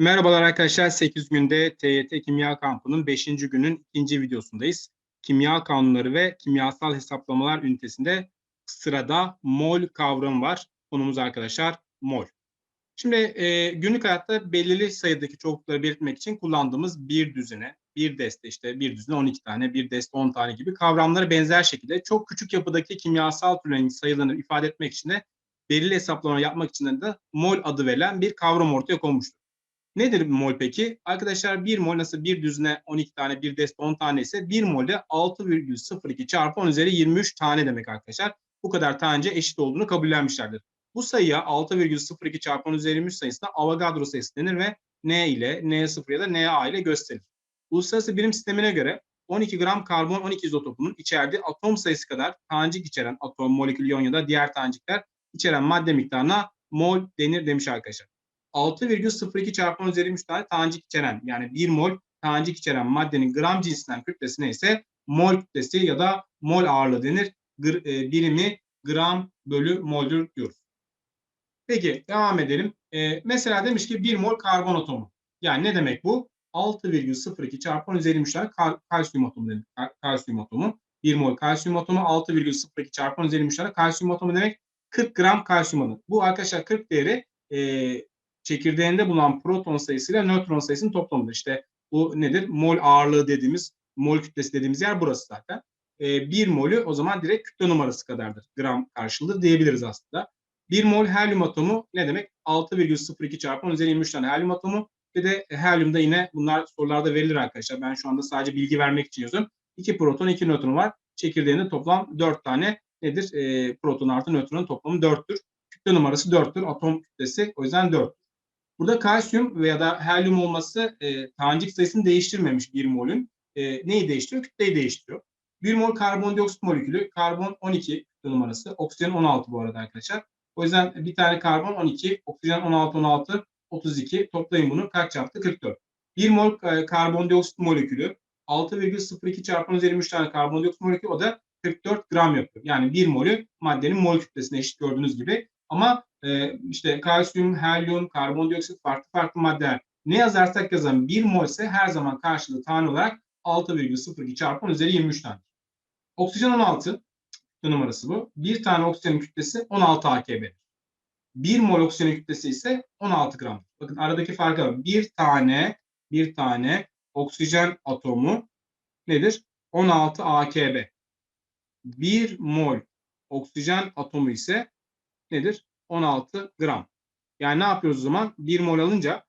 Merhabalar arkadaşlar. 8 günde TYT Kimya Kampı'nın 5. günün ikinci videosundayız. Kimya kanunları ve kimyasal hesaplamalar ünitesinde sırada mol kavramı var. Konumuz arkadaşlar mol. Şimdi e, günlük hayatta belirli sayıdaki çoklukları belirtmek için kullandığımız bir düzine, bir deste işte bir düzine 12 tane, bir deste 10 tane gibi kavramlara benzer şekilde çok küçük yapıdaki kimyasal türlerin sayılarını ifade etmek için de belirli hesaplama yapmak için de mol adı verilen bir kavram ortaya konmuştur. Nedir mol peki? Arkadaşlar 1 mol nasıl bir düzine 12 tane, bir deste 10 tane ise 1 molde 6,02 çarpı 10 üzeri 23 tane demek arkadaşlar. Bu kadar tanece eşit olduğunu kabullenmişlerdir. Bu sayıya 6,02 çarpı 10 üzeri 23 sayısına Avogadro sayısı denir ve N ile, N0 ya da NA ile gösterilir. Uluslararası birim sistemine göre 12 gram karbon 12 izotopunun içerdiği atom sayısı kadar tanecik içeren atom, molekül, iyon ya da diğer tanecikler içeren madde miktarına mol denir demiş arkadaşlar. 6,02 çarpı 10 üzeri 23 tane tanecik içeren yani 1 mol tanecik içeren maddenin gram cinsinden kütlesi neyse mol kütlesi ya da mol ağırlığı denir. Gr, e, birimi gram bölü moldür diyoruz. Peki devam edelim. E, mesela demiş ki 1 mol karbon atomu. Yani ne demek bu? 6,02 çarpı 10 üzeri 23 tane kal kalsiyum atomu demek. Kalsiyum atomu. 1 mol kalsiyum atomu 6,02 çarpı 10 üzeri 23 tane kalsiyum atomu demek. 40 gram kalsiyum atomu. Bu arkadaşlar 40 değeri e, çekirdeğinde bulunan proton sayısıyla nötron sayısının toplamıdır. İşte bu nedir? Mol ağırlığı dediğimiz, mol kütlesi dediğimiz yer burası zaten. E, 1 molü o zaman direkt kütle numarası kadardır. Gram karşılığı diyebiliriz aslında. 1 mol helyum atomu ne demek? 6,02 çarpı 10 üzeri 23 tane helyum atomu. Ve de helyumda yine bunlar sorularda verilir arkadaşlar. Ben şu anda sadece bilgi vermek için yazıyorum. 2 proton, 2 nötron var. Çekirdeğinde toplam 4 tane nedir? E, proton artı nötronun toplamı 4'tür. Kütle numarası 4'tür. Atom kütlesi o yüzden 4. Burada kalsiyum veya da helyum olması e, tanecik sayısını değiştirmemiş bir molün. E, neyi değiştiriyor? Kütleyi değiştiriyor. Bir mol karbondioksit molekülü karbon 12 numarası. Oksijen 16 bu arada arkadaşlar. O yüzden bir tane karbon 12, oksijen 16, 16, 32. Toplayın bunu. Kaç yaptı? 44. Bir mol e, karbondioksit molekülü 6,02 çarpı üzeri 23 tane karbondioksit molekülü o da 44 gram yapıyor. Yani bir molü maddenin mol kütlesine eşit gördüğünüz gibi. Ama e, işte kalsiyum, helyum, karbondioksit farklı farklı maddeler ne yazarsak yazalım 1 mol ise her zaman karşılığı tane olarak 6,02 çarpı 10 üzeri 23 tane. Oksijen 16 numarası bu. Bir tane oksijenin kütlesi 16 AKB. 1 mol oksijenin kütlesi ise 16 gram. Bakın aradaki farkı var. Bir tane bir tane oksijen atomu nedir? 16 AKB. 1 mol oksijen atomu ise nedir? 16 gram. Yani ne yapıyoruz o zaman? 1 mol alınca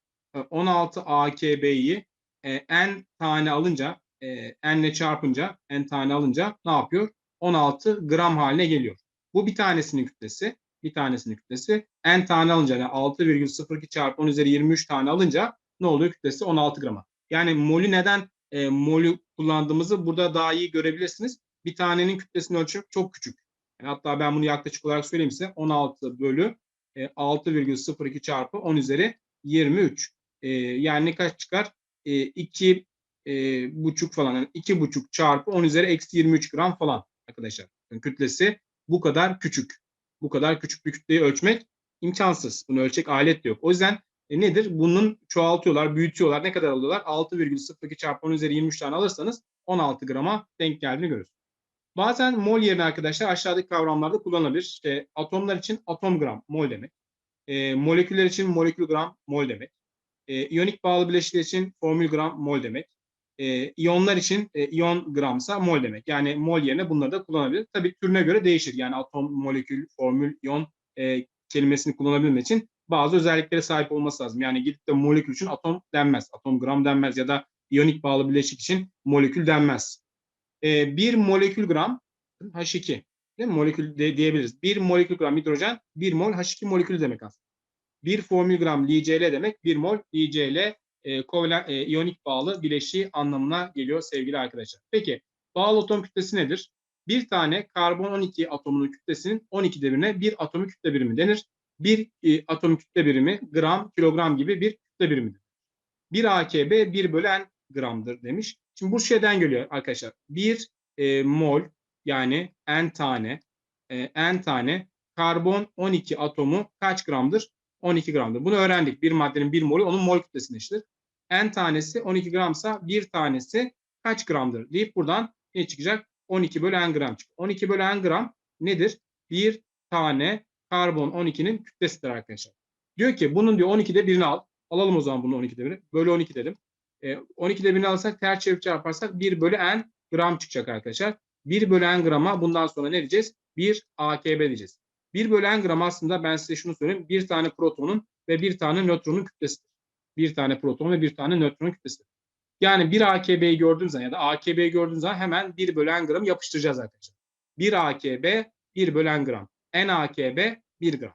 16 e, AKB'yi e, n tane alınca e, n ile çarpınca n tane alınca ne yapıyor? 16 gram haline geliyor. Bu bir tanesinin kütlesi. Bir tanesinin kütlesi. N tane alınca yani 6,02 çarpı 10 üzeri 23 tane alınca ne oluyor? Kütlesi 16 grama. Yani molü neden e, molü kullandığımızı burada daha iyi görebilirsiniz. Bir tanenin kütlesini ölçmek çok küçük. Hatta ben bunu yaklaşık olarak söyleyeyim size. 16 bölü e, 6,02 çarpı 10 üzeri 23. E, yani kaç çıkar? E, 2 e, buçuk falan. Yani 2 buçuk çarpı 10 üzeri eksi 23 gram falan arkadaşlar. Yani kütlesi bu kadar küçük. Bu kadar küçük bir kütleyi ölçmek imkansız. Bunu ölçecek alet de yok. O yüzden e, nedir? Bunun çoğaltıyorlar, büyütüyorlar. Ne kadar alıyorlar? 6,02 çarpı 10 üzeri 23 tane alırsanız 16 grama denk geldiğini görürsünüz. Bazen mol yerine arkadaşlar aşağıdaki kavramlarda kullanılabilir. İşte atomlar için atom gram mol demek. E, moleküller için molekül gram mol demek. E, iyonik bağlı bileşikler için formül gram mol demek. E, iyonlar için e, iyon gramsa mol demek. Yani mol yerine bunları da kullanabilir. Tabii türüne göre değişir. Yani atom, molekül, formül, iyon e, kelimesini kullanabilmek için bazı özelliklere sahip olması lazım. Yani gidip de molekül için atom denmez. Atom gram denmez ya da iyonik bağlı bileşik için molekül denmez e, bir molekül gram H2 değil mi? molekül de, diyebiliriz. Bir molekül gram hidrojen bir mol H2 molekülü demek aslında. Bir formül gram LiCl demek bir mol LiCl e, kovalent, e, iyonik bağlı bileşiği anlamına geliyor sevgili arkadaşlar. Peki bağlı atom kütlesi nedir? Bir tane karbon 12 atomunun kütlesinin 12 birine bir atomu kütle birimi denir. Bir e, atom kütle birimi gram, kilogram gibi bir kütle birimidir. Bir AKB 1 bölü n gramdır demiş. Şimdi bu şeyden geliyor arkadaşlar. Bir e, mol yani n tane e, n tane karbon 12 atomu kaç gramdır? 12 gramdır. Bunu öğrendik. Bir maddenin bir molü onun mol kütlesine eşittir. N tanesi 12 gramsa bir tanesi kaç gramdır deyip buradan ne çıkacak? 12 bölü N gram çıkıyor. 12 bölü N gram nedir? Bir tane karbon 12'nin kütlesidir arkadaşlar. Diyor ki bunun diyor 12'de birini al. Alalım o zaman bunu 12'de biri. Bölü 12 dedim. E, 12'de birini alırsak ters çevirip çarparsak 1 bölü N gram çıkacak arkadaşlar. 1 bölü N grama bundan sonra ne diyeceğiz? 1 AKB diyeceğiz. 1 bölü N gram aslında ben size şunu söyleyeyim. Bir tane protonun ve bir tane nötronun kütlesidir. Bir tane proton ve bir tane nötronun kütlesidir. Yani 1 AKB'yi gördüğünüz zaman ya da AKB'yi gördüğünüz zaman hemen 1 bölü N gram yapıştıracağız arkadaşlar. 1 AKB 1 bölü N gram. N AKB 1 gram.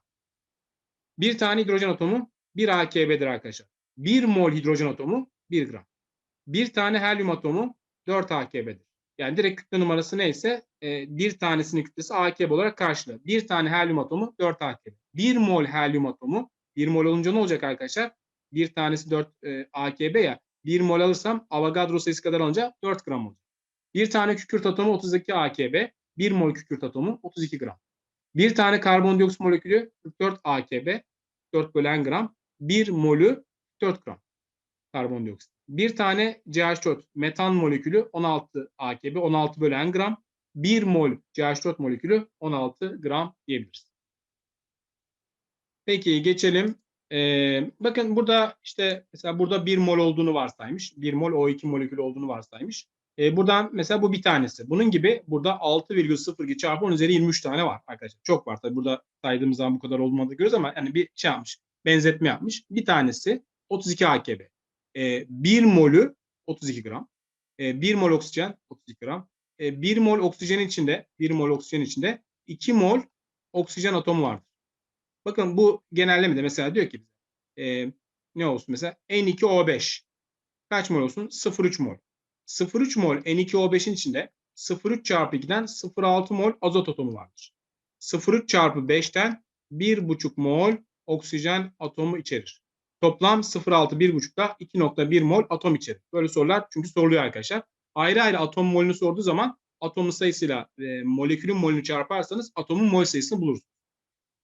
Bir tane hidrojen atomu 1 AKB'dir arkadaşlar. 1 mol hidrojen atomu 1 gram. Bir tane helyum atomu 4 AKB'dir. Yani direkt kütle numarası neyse e, bir tanesinin kütlesi AKB olarak karşılıyor. Bir tane helyum atomu 4 AKB. 1 mol helyum atomu 1 mol olunca ne olacak arkadaşlar? Bir tanesi 4 e, AKB ya. 1 mol alırsam Avogadro sayısı kadar alınca 4 gram olacak. Bir tane kükürt atomu 32 AKB. 1 mol kükürt atomu 32 gram. Bir tane karbondioksit molekülü 44 AKB. 4 bölü n gram. 1 molü 4 gram karbondioksit. Bir tane CH4 metan molekülü 16 AKB 16 bölü n gram. 1 mol CH4 molekülü 16 gram diyebiliriz. Peki geçelim. Ee, bakın burada işte mesela burada 1 mol olduğunu varsaymış. 1 mol O2 molekülü olduğunu varsaymış. Ee, buradan mesela bu bir tanesi. Bunun gibi burada 6,02 çarpı 10 üzeri 23 tane var arkadaşlar. Çok var tabii burada saydığımız zaman bu kadar olmadığı görüyoruz ama yani bir şey yapmış. Benzetme yapmış. Bir tanesi 32 AKB. Ee, 1 molü 32 gram. Ee, 1 mol oksijen 32 gram. Ee, 1 mol oksijenin içinde 1 mol oksijen içinde 2 mol oksijen atomu vardır. Bakın bu genellemede mesela diyor ki e, ne olsun mesela N2O5 kaç mol olsun? 0,3 mol. 0,3 mol N2O5'in içinde 0,3 çarpı 2'den 0,6 mol azot atomu vardır. 0,3 çarpı 5'ten 1,5 mol oksijen atomu içerir. Toplam 0,6 1,5'da 2,1 mol atom içerir. Böyle sorular çünkü soruluyor arkadaşlar. Ayrı ayrı atom molünü sorduğu zaman atomun sayısıyla e, molekülün molünü çarparsanız atomun mol sayısını bulursunuz.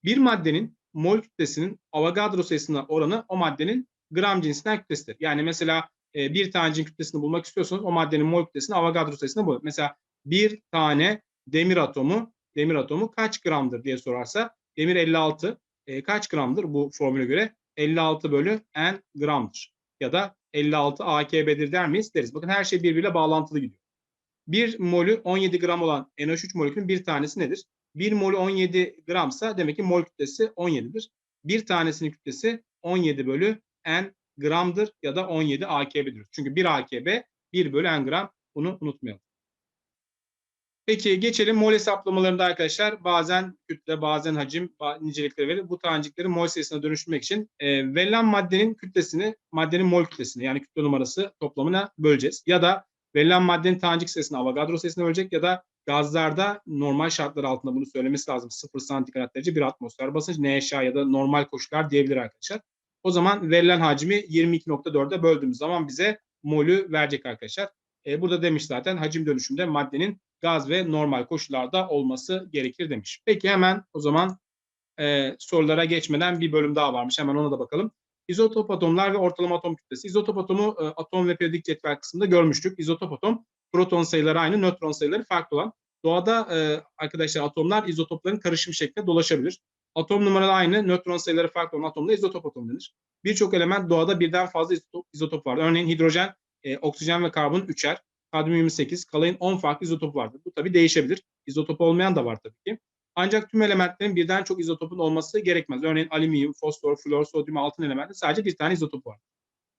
Bir maddenin mol kütlesinin Avogadro sayısına oranı o maddenin gram cinsinden kütlesidir. Yani mesela e, bir tanecin kütlesini bulmak istiyorsanız o maddenin mol kütlesini Avogadro sayısına bulun. Mesela bir tane demir atomu demir atomu kaç gramdır diye sorarsa demir 56 e, kaç gramdır bu formüle göre? 56 bölü n gramdır. Ya da 56 AKB'dir der miyiz? Deriz. Bakın her şey birbiriyle bağlantılı gidiyor. Bir molü 17 gram olan NH3 molekülün bir tanesi nedir? 1 mol 17 gramsa demek ki mol kütlesi 17'dir. Bir tanesinin kütlesi 17 bölü n gramdır ya da 17 AKB'dir. Çünkü 1 AKB 1 bölü n gram bunu unutmayalım. Peki geçelim mol hesaplamalarında arkadaşlar bazen kütle bazen hacim nicelikleri verir. Bu tanecikleri mol sayısına dönüştürmek için e, verilen maddenin kütlesini maddenin mol kütlesini yani kütle numarası toplamına böleceğiz. Ya da verilen maddenin tanecik sayısını Avogadro sayısına bölecek ya da gazlarda normal şartlar altında bunu söylemesi lazım. 0 santigrat derece bir atmosfer basınç NHA ya da normal koşullar diyebilir arkadaşlar. O zaman verilen hacmi 22.4'e böldüğümüz zaman bize molü verecek arkadaşlar. E, burada demiş zaten hacim dönüşümde maddenin gaz ve normal koşullarda olması gerekir demiş. Peki hemen o zaman e, sorulara geçmeden bir bölüm daha varmış. Hemen ona da bakalım. İzotop atomlar ve ortalama atom kütlesi. İzotop atomu e, atom ve periyodik cetvel kısmında görmüştük. İzotop atom proton sayıları aynı, nötron sayıları farklı olan. Doğada e, arkadaşlar atomlar izotopların karışım şeklinde dolaşabilir. Atom numaralı aynı, nötron sayıları farklı olan atomda izotop atom denir. Birçok element doğada birden fazla izotop, izotop var. Örneğin hidrojen, e, oksijen ve karbon üçer, kadmiyum 28, kalayın 10 farklı izotopu vardır. Bu tabii değişebilir. İzotop olmayan da var tabii ki. Ancak tüm elementlerin birden çok izotopun olması gerekmez. Örneğin alüminyum, fosfor, flor, sodyum, altın elementinde sadece bir tane izotop var.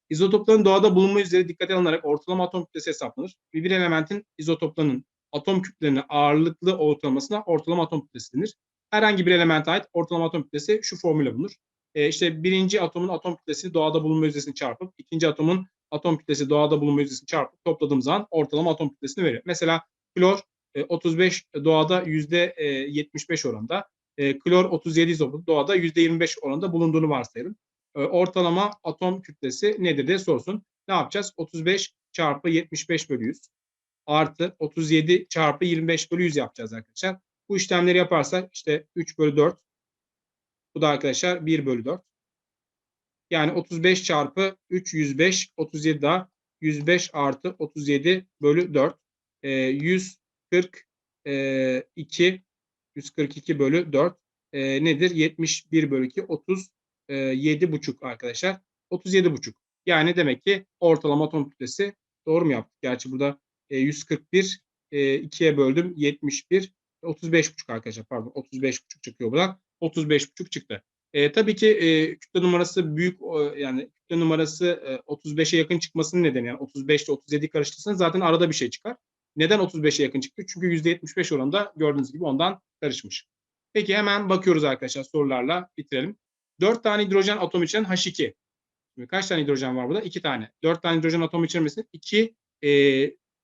İzotopların doğada bulunma yüzleri dikkate alınarak ortalama atom kütlesi hesaplanır. Bir, bir elementin izotoplarının atom kütlelerinin ağırlıklı ortalamasına ortalama atom kütlesi denir. Herhangi bir elemente ait ortalama atom kütlesi şu formüle bulunur. E, işte birinci atomun atom kütlesi doğada bulunma yüzdesini çarpıp ikinci atomun atom kütlesi doğada bulunma yüzdesini çarpıp topladığım zaman ortalama atom kütlesini veriyor. Mesela klor e, 35 doğada yüzde 75 oranında. E, klor 37 izotop doğada yüzde 25 oranında bulunduğunu varsayalım. E, ortalama atom kütlesi nedir diye sorsun. Ne yapacağız? 35 çarpı 75 bölü 100 artı 37 çarpı 25 bölü 100 yapacağız arkadaşlar. Bu işlemleri yaparsak işte 3 bölü 4. Bu da arkadaşlar 1 bölü 4. Yani 35 çarpı 3 105 37 daha 105 artı 37 bölü 4. E, 142 142 bölü 4 e, nedir? 71 bölü 2 37 buçuk arkadaşlar. 37 buçuk. Yani demek ki ortalama atom kütlesi doğru mu yaptık? Gerçi burada e, 141 e, 2'ye böldüm 71 35 buçuk arkadaşlar pardon 35 buçuk çıkıyor buradan 35 buçuk çıktı. E, tabii ki e, kütle numarası büyük o, yani kütle numarası e, 35'e yakın çıkmasının nedeni yani 35 ile 37 karıştırırsanız zaten arada bir şey çıkar. Neden 35'e yakın çıktı? Çünkü %75 oranında gördüğünüz gibi ondan karışmış. Peki hemen bakıyoruz arkadaşlar sorularla bitirelim. 4 tane hidrojen atom içeren H2. Şimdi kaç tane hidrojen var burada? 2 tane. 4 tane hidrojen atom içermesi 2 e,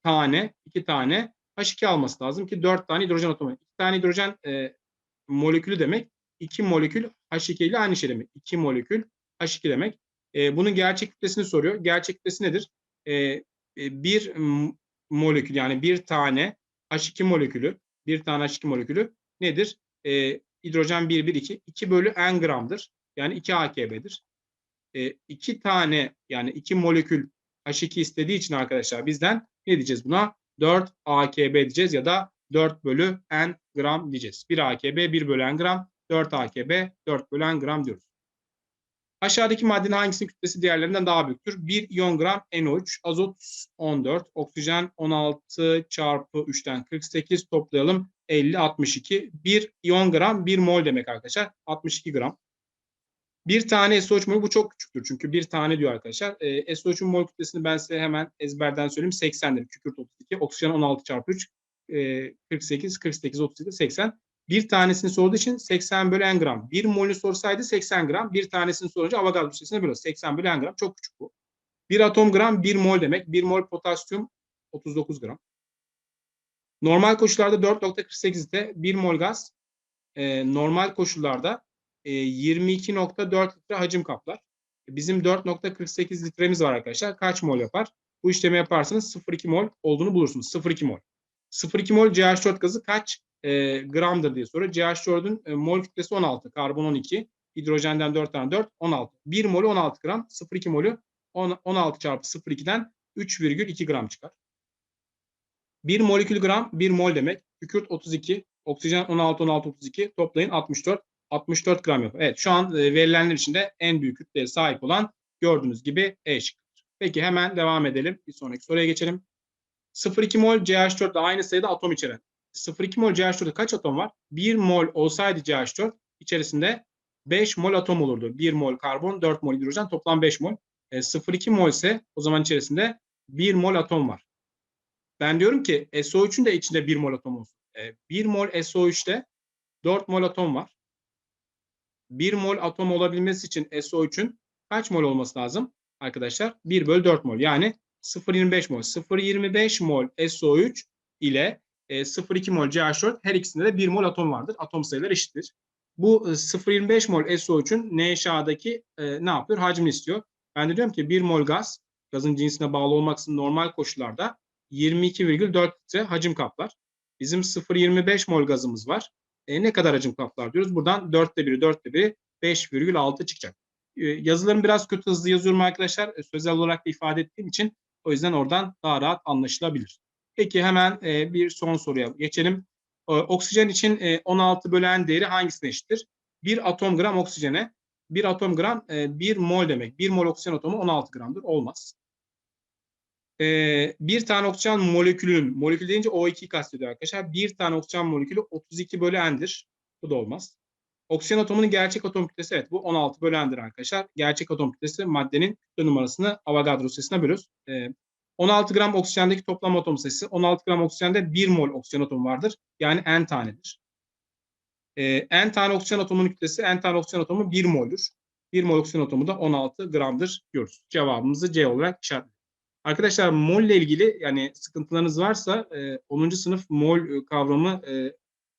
tane 2 tane H2 alması lazım ki 4 tane hidrojen atomu. 2 tane hidrojen e, molekülü demek 2 molekül H2 ile aynı şey demek. 2 molekül H2 demek. E, bunun gerçek kütlesini soruyor. Gerçek kütlesi nedir? E, e, bir molekül yani bir tane H2 molekülü bir tane H2 molekülü nedir? E, hidrojen 1, 1, 2. 2 bölü n gramdır. Yani 2 AKB'dir. E, iki tane yani iki molekül H2 istediği için arkadaşlar bizden ne diyeceğiz buna? 4 AKB diyeceğiz ya da 4 bölü n gram diyeceğiz. 1 AKB 1 bölü n gram 4 AKB 4 bölü n gram diyoruz. Aşağıdaki maddenin hangisinin kütlesi diğerlerinden daha büyüktür? 1 iyon gram NO3, azot 14, oksijen 16 çarpı 3'ten 48 toplayalım 50, 62. 1 iyon gram 1 mol demek arkadaşlar. 62 gram. Bir tane SO3 molü bu çok küçüktür çünkü bir tane diyor arkadaşlar. E, SO3'ün mol kütlesini ben size hemen ezberden söyleyeyim. 80'dir. Kükürt 32. Oksijen 16 çarpı 3. E, 48, 48, 38, 80. Bir tanesini sorduğu için 80 bölü n gram. Bir molü sorsaydı 80 gram. Bir tanesini sorunca Avogadro sayısına bölüyor. 80 bölü n gram. Çok küçük bu. Bir atom gram 1 mol demek. 1 mol potasyum 39 gram. Normal koşullarda 4.48'de 1 mol gaz e, normal koşullarda 22.4 litre hacim kaplar. Bizim 4.48 litremiz var arkadaşlar. Kaç mol yapar? Bu işlemi yaparsanız 0.2 mol olduğunu bulursunuz. 0.2 mol. 0.2 mol CH4 gazı kaç e, gramdır diye soruyor. CH4'ün e, mol kütlesi 16. Karbon 12. Hidrojenden 4 tane 4. 16. 1 molü 16 gram. 0.2 molü 10, 16 çarpı 0.2'den 3,2 gram çıkar. 1 molekül gram 1 mol demek. Kükürt 32. Oksijen 16, 16, 32. Toplayın 64. 64 gram yapar. Evet şu an e, verilenler içinde en büyük kütleye sahip olan gördüğünüz gibi E şıkkıdır. Peki hemen devam edelim. Bir sonraki soruya geçelim. 0,2 mol CH4 ile aynı sayıda atom içeren. 0,2 mol CH4'te kaç atom var? 1 mol olsaydı CH4 içerisinde 5 mol atom olurdu. 1 mol karbon, 4 mol hidrojen toplam 5 mol. E, 0,2 mol ise o zaman içerisinde 1 mol atom var. Ben diyorum ki SO3'ün de içinde 1 mol atom olsun. E, 1 mol SO3'te 4 mol atom var. 1 mol atom olabilmesi için SO3'ün kaç mol olması lazım arkadaşlar? 1 bölü 4 mol yani 0,25 mol. 0,25 mol SO3 ile 0,2 mol CH4 her ikisinde de 1 mol atom vardır. Atom sayıları eşittir. Bu 0,25 mol SO3'ün NHA'daki e, ne yapıyor? Hacmini istiyor. Ben de diyorum ki 1 mol gaz, gazın cinsine bağlı olmaksızın normal koşullarda 22,4 litre hacim kaplar. Bizim 0,25 mol gazımız var e, ne kadar hacim kaplar diyoruz. Buradan dörtte biri, dörtte biri 5,6 çıkacak. E, yazılarım biraz kötü hızlı yazıyorum arkadaşlar. E, sözel olarak da ifade ettiğim için o yüzden oradan daha rahat anlaşılabilir. Peki hemen e, bir son soruya geçelim. E, oksijen için e, 16 bölen değeri hangisine eşittir? Bir atom gram oksijene bir atom gram e, 1 mol demek. 1 mol oksijen atomu 16 gramdır. Olmaz e, bir tane oksijen molekülünün, molekül deyince O2'yi kastediyor arkadaşlar. Bir tane oksijen molekülü 32 bölü n'dir. Bu da olmaz. Oksijen atomunun gerçek atom kütlesi evet bu 16 bölü n'dir arkadaşlar. Gerçek atom kütlesi maddenin kütle numarasını Avogadro sayısına bölüyoruz. E, 16 gram oksijendeki toplam atom sayısı 16 gram oksijende 1 mol oksijen atomu vardır. Yani n tanedir. E, n tane oksijen atomunun kütlesi n tane oksijen atomu 1 mol'dür. 1 mol oksijen atomu da 16 gramdır diyoruz. Cevabımızı C olarak işaretliyoruz. Arkadaşlar mol ile ilgili yani sıkıntılarınız varsa e, 10. sınıf mol e, kavramı e,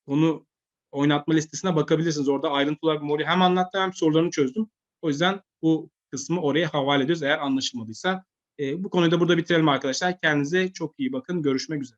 konu oynatma listesine bakabilirsiniz. Orada ayrıntılı olarak molü hem anlattım hem sorularını çözdüm. O yüzden bu kısmı oraya havale ediyoruz eğer anlaşılmadıysa. E, bu konuyu da burada bitirelim arkadaşlar. Kendinize çok iyi bakın. Görüşmek üzere.